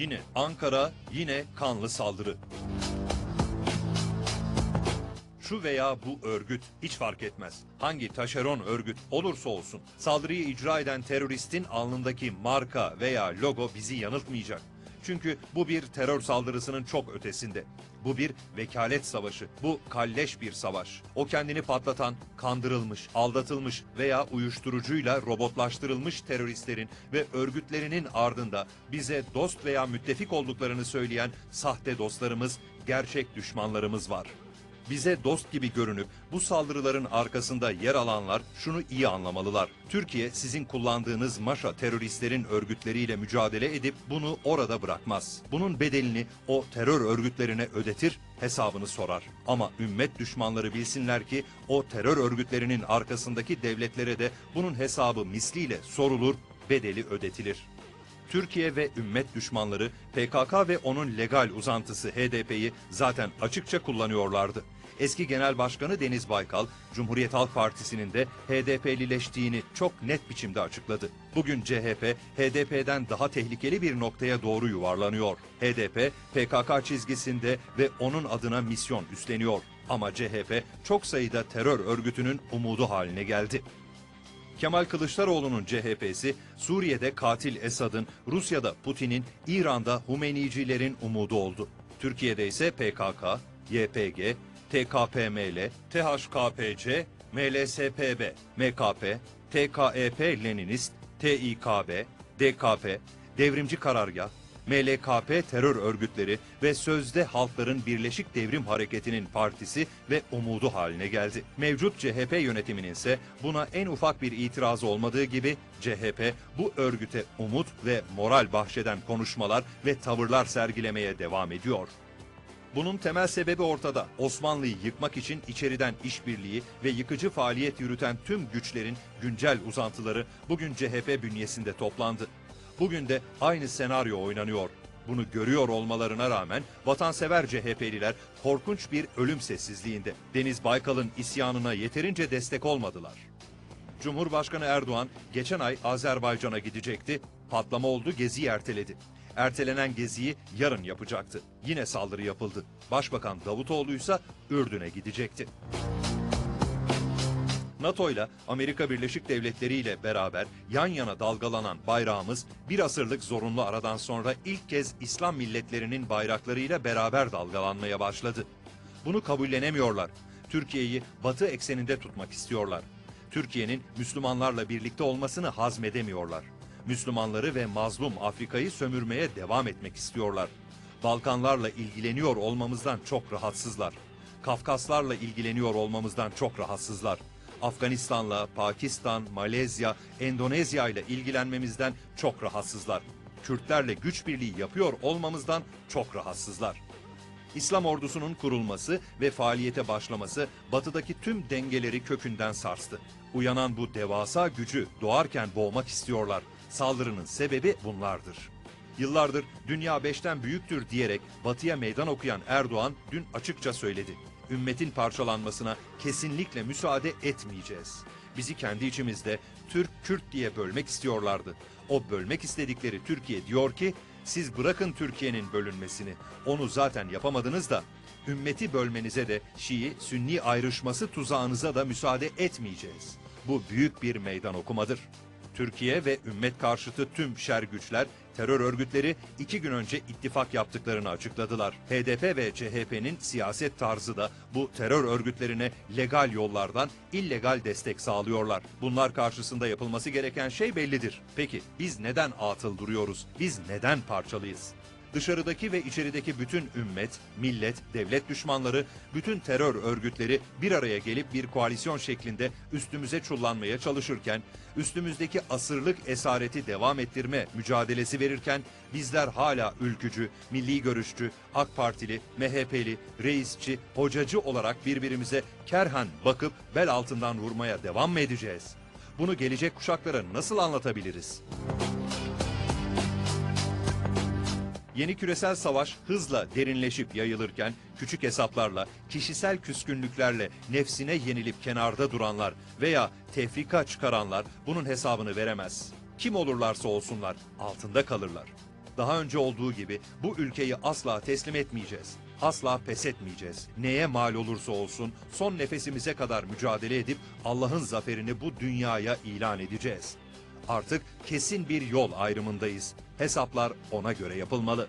Yine Ankara, yine kanlı saldırı. Şu veya bu örgüt hiç fark etmez. Hangi taşeron örgüt olursa olsun saldırıyı icra eden teröristin alnındaki marka veya logo bizi yanıltmayacak. Çünkü bu bir terör saldırısının çok ötesinde. Bu bir vekalet savaşı. Bu kalleş bir savaş. O kendini patlatan, kandırılmış, aldatılmış veya uyuşturucuyla robotlaştırılmış teröristlerin ve örgütlerinin ardında bize dost veya müttefik olduklarını söyleyen sahte dostlarımız, gerçek düşmanlarımız var. Bize dost gibi görünüp bu saldırıların arkasında yer alanlar şunu iyi anlamalılar. Türkiye sizin kullandığınız maşa teröristlerin örgütleriyle mücadele edip bunu orada bırakmaz. Bunun bedelini o terör örgütlerine ödetir, hesabını sorar. Ama ümmet düşmanları bilsinler ki o terör örgütlerinin arkasındaki devletlere de bunun hesabı misliyle sorulur, bedeli ödetilir. Türkiye ve ümmet düşmanları PKK ve onun legal uzantısı HDP'yi zaten açıkça kullanıyorlardı. Eski Genel Başkanı Deniz Baykal, Cumhuriyet Halk Partisi'nin de HDP'lileştiğini çok net biçimde açıkladı. Bugün CHP, HDP'den daha tehlikeli bir noktaya doğru yuvarlanıyor. HDP, PKK çizgisinde ve onun adına misyon üstleniyor. Ama CHP çok sayıda terör örgütünün umudu haline geldi. Kemal Kılıçdaroğlu'nun CHP'si Suriye'de katil Esad'ın, Rusya'da Putin'in, İran'da Humeynicilerin umudu oldu. Türkiye'de ise PKK, YPG, TKPML, THKPC, MLSPB, MKP, TKEP Leninist, TİKB, DKP, Devrimci Karargah, MLKP terör örgütleri ve sözde Halkların Birleşik Devrim Hareketi'nin partisi ve umudu haline geldi. Mevcut CHP yönetiminin ise buna en ufak bir itirazı olmadığı gibi CHP bu örgüte umut ve moral bahşeden konuşmalar ve tavırlar sergilemeye devam ediyor. Bunun temel sebebi ortada. Osmanlı'yı yıkmak için içeriden işbirliği ve yıkıcı faaliyet yürüten tüm güçlerin güncel uzantıları bugün CHP bünyesinde toplandı. Bugün de aynı senaryo oynanıyor. Bunu görüyor olmalarına rağmen vatansever CHP'liler korkunç bir ölüm sessizliğinde. Deniz Baykal'ın isyanına yeterince destek olmadılar. Cumhurbaşkanı Erdoğan geçen ay Azerbaycan'a gidecekti. Patlama oldu, geziyi erteledi. Ertelenen geziyi yarın yapacaktı. Yine saldırı yapıldı. Başbakan Davutoğlu ise Ürdün'e gidecekti. NATO ile Amerika Birleşik Devletleri ile beraber yan yana dalgalanan bayrağımız bir asırlık zorunlu aradan sonra ilk kez İslam milletlerinin bayraklarıyla beraber dalgalanmaya başladı. Bunu kabullenemiyorlar. Türkiye'yi batı ekseninde tutmak istiyorlar. Türkiye'nin Müslümanlarla birlikte olmasını hazmedemiyorlar. Müslümanları ve mazlum Afrika'yı sömürmeye devam etmek istiyorlar. Balkanlarla ilgileniyor olmamızdan çok rahatsızlar. Kafkaslarla ilgileniyor olmamızdan çok rahatsızlar. Afganistan'la, Pakistan, Malezya, Endonezya ile ilgilenmemizden çok rahatsızlar. Kürtlerle güç birliği yapıyor olmamızdan çok rahatsızlar. İslam ordusunun kurulması ve faaliyete başlaması batıdaki tüm dengeleri kökünden sarstı. Uyanan bu devasa gücü doğarken boğmak istiyorlar. Saldırının sebebi bunlardır. Yıllardır dünya beşten büyüktür diyerek batıya meydan okuyan Erdoğan dün açıkça söyledi. Ümmetin parçalanmasına kesinlikle müsaade etmeyeceğiz. Bizi kendi içimizde Türk-Kürt diye bölmek istiyorlardı. O bölmek istedikleri Türkiye diyor ki siz bırakın Türkiye'nin bölünmesini. Onu zaten yapamadınız da ümmeti bölmenize de Şii, Sünni ayrışması tuzağınıza da müsaade etmeyeceğiz. Bu büyük bir meydan okumadır. Türkiye ve ümmet karşıtı tüm şer güçler, terör örgütleri iki gün önce ittifak yaptıklarını açıkladılar. HDP ve CHP'nin siyaset tarzı da bu terör örgütlerine legal yollardan illegal destek sağlıyorlar. Bunlar karşısında yapılması gereken şey bellidir. Peki biz neden atıl duruyoruz? Biz neden parçalıyız? Dışarıdaki ve içerideki bütün ümmet, millet, devlet düşmanları, bütün terör örgütleri bir araya gelip bir koalisyon şeklinde üstümüze çullanmaya çalışırken, üstümüzdeki asırlık esareti devam ettirme mücadelesi verirken bizler hala ülkücü, milli görüşçü, AK Partili, MHP'li, reisçi, hocacı olarak birbirimize kerhen bakıp bel altından vurmaya devam mı edeceğiz? Bunu gelecek kuşaklara nasıl anlatabiliriz? Yeni küresel savaş hızla derinleşip yayılırken küçük hesaplarla, kişisel küskünlüklerle nefsine yenilip kenarda duranlar veya tefrika çıkaranlar bunun hesabını veremez. Kim olurlarsa olsunlar altında kalırlar. Daha önce olduğu gibi bu ülkeyi asla teslim etmeyeceğiz. Asla pes etmeyeceğiz. Neye mal olursa olsun son nefesimize kadar mücadele edip Allah'ın zaferini bu dünyaya ilan edeceğiz. Artık kesin bir yol ayrımındayız. Hesaplar ona göre yapılmalı.